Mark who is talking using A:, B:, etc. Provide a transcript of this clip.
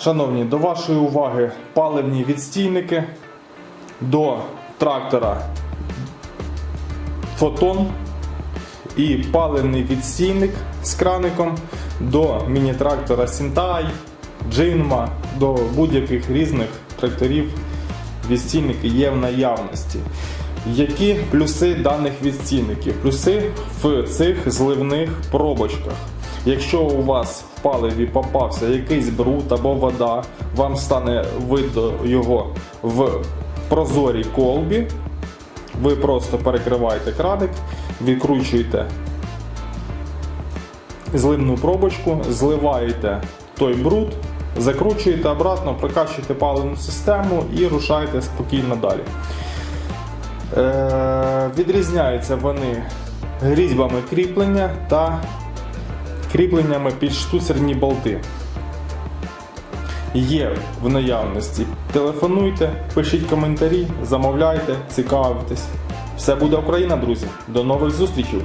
A: Шановні, до вашої уваги паливні відстійники до трактора Фотон і паливний відстійник з краником до міні-трактора Сінтай, Джинма, до будь-яких різних тракторів відстійники є в наявності. Які плюси даних відстійників? Плюси в цих зливних пробочках. Якщо у вас в паливі попався якийсь бруд або вода, вам стане видно його в прозорій колбі. Ви просто перекриваєте краник, відкручуєте зливну пробочку, зливаєте той бруд, закручуєте обратно, прокачуєте паливну систему і рушаєте спокійно далі. Е, відрізняються вони різьбами кріплення та кріпленнями під штуцерні болти. Є в наявності. Телефонуйте, пишіть коментарі, замовляйте, цікавитесь. Все буде Україна, друзі. До нових зустрічей!